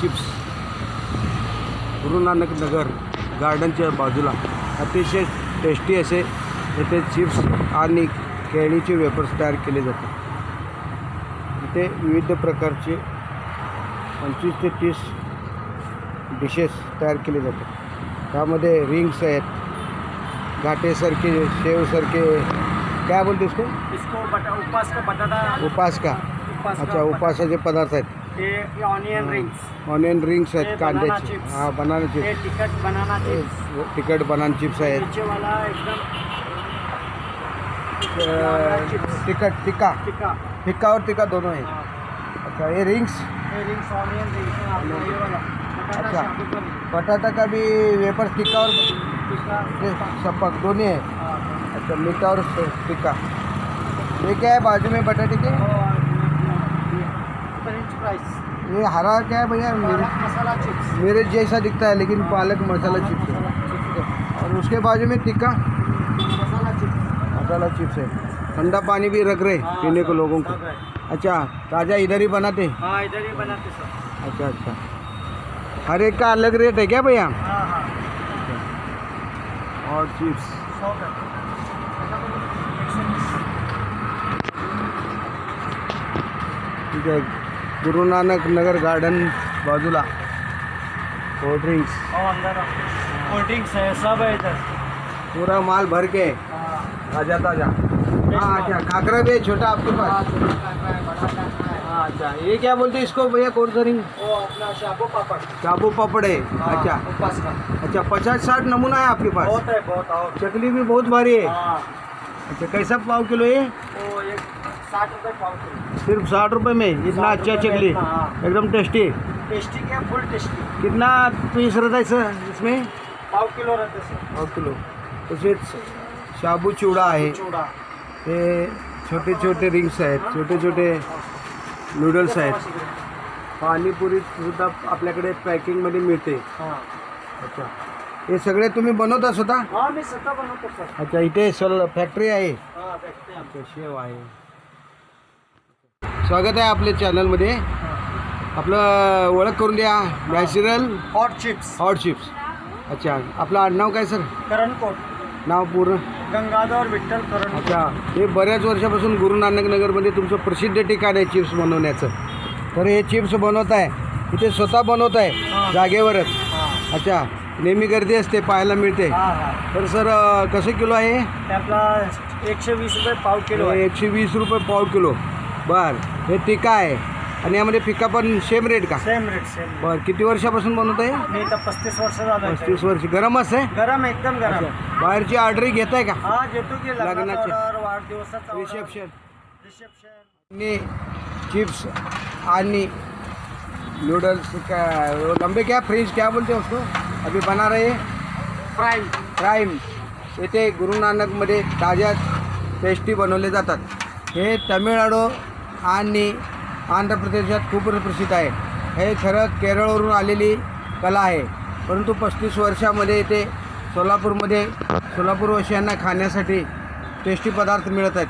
Chips. गुरु नानक नगर गार्डनच्या बाजूला अतिशय tasty असे येथे चिप्स आणि केळीचे वेपर्स तयार केले जातात. इथे विविध प्रकारचे पंचवीस ते तीस डिशेस तयार केले जातात. त्यामध्ये रिंग्स आहेत घाटेसारखे शेवसारखे काय बोलते इसको इसको बटा उपास का बटाटा? उपास का? अच्छा उपासाचे पदार्थ आहेत. ये ऑनियन रिंग्स ऑनियन रिंग्स हे आहेत कांद्याचे हाँ बनाना ये चिप्स टिकट बनाना चिप्स तिखट बनाना चिप्स आहेत. नीचे वाला एकदम अ, तिखट टिक्का टिक्का टिक्का और टिक्का दोनों है. हाँ, अच्छा ये रिंग्स रिंग्स ऑनियन रिंग्स है बटाटा अच्छा। बटाटा का भी वेपर टिक्का और ये सपक दोनों है हाँ, अच्छा मीठा और टिक्का ये क्या है बाजू में बटाटे के फ्राइज ये हरा क्या है भैया? मेरे, मसाला चिप्स मेरे जैसा दिखता है लेकिन पालक मसाला चिप्स है। और उसके बाजू में टिक्का? मसाला चिप्स मसाला चिप्स है। ठंडा पानी भी रख रहे हाँ, पीने को लोगों को। अच्छा ताज़ा इधर ही बनाते? हाँ इधर ही बनाते सर अच्छा अच्छा। हर एक का अलग रेट है क्या भैया? हाँ हाँ। और चिप्स ठीक आहे गुरु नानक नगर गार्डन बाजूला। कोल्ड ड्रिंक्स कोल्ड ड्रिंक्स है सब है इधर। पूरा माल भर के। हाँ। ताज़ा ताज़ा हाँ अच्छा खाकरा भी है छोटा आपके हाँ, पास है, है। हाँ अच्छा। ये क्या बोलते हैं इसको भैया कौन सा रिंग शाबू पापड़। काबू पापड़। है हाँ, अच्छा अच्छा पचास साठ नमूना है आपके पास? बहुत है बहुत चकली भी बहुत भारी है। हाँ। अच्छा कैसा पाव किलो है एक साठ रुपये पाव किलो सिर्फ़ साठ रुपये में? इतना 60 अच्छा रुपए चकली हाँ। एकदम टेस्टी टेस्टी क्या? फुल टेस्टी कितना पीस रहता है सर इसमें? पाव किलो रहते सर। पाव किलो। तसेच शाबू चिवडा आहे चूड़ा। हे छोटे छोटे रिंग्स आहेत छोटे छोटे नूडल्स आहेत। पाणीपुरी सुद्धा आपल्याकडे पॅकिंगमध्ये मिळते। हाँ। अच्छा। हे सगळे तुम्ही बनवता स्वतः? हाँ मैं सत्ता सर। अच्छा इथे सल फॅक्टरी आहे? हाँ हैं अच्छा शेव आहे. स्वागत आहे आपल्या चॅनलमध्ये. आपलं ओळख करून द्या. Natural hot chips hot chips अच्छा आपलं आडनाव काय सर? करणकोट. नाव पूर्ण? गंगाधर विठ्ठल करण अच्छा हे बऱ्याच वर्षापासून गुरु नानक नगरमध्ये तुमचं प्रसिद्ध ठिकाण आहे चिप्स बनवण्याचं. तर हे चिप्स बनवत आहे. इथे स्वतः बनवत आहे. जागेवरच. अच्छा नेहमी गर्दी असते पाहायला मिळते. तर सर कसं किलो आहे आपला एकशे वीस रुपये पाव किलो हे एकशे वीस रुपये पाव किलो. बर. हे टिका आहे. आणि यामध्ये फिका पण सेम रेट का? सेम रेट सेम बर. किती वर्षापासून बनवत आहे मी पस्तीस वर्ष झालं पस्तीस वर्ष. गरम आहे? गरम एकदम गरम. बाहेरची ऑर्डर घेत आहे का? हा की. लग्नाचे. लग्नाचे. ऑर्डर वाढदिवसाचा order, रिसेप्शन रिसेप्शन ने चिप्स आणि नूडल्स वो लंबे क्या फ्रीज क्या बोलते हैं उसको. अभी बना रहे हैं. प्राईम प्राईम येथे गुरु नानकमध्ये ताज्या टेस्टी बनवले जातात. हे तमिळनाडू आणि आंध्र प्रदेशात खूप प्रसिद्ध आहे. हे खरं केरळवरून आलेली कला आहे. परंतु पस्तीस वर्षामध्ये इथे सोलापूरमध्ये सोलापूरवासियांना खाण्यासाठी टेस्टी पदार्थ मिळत आहेत.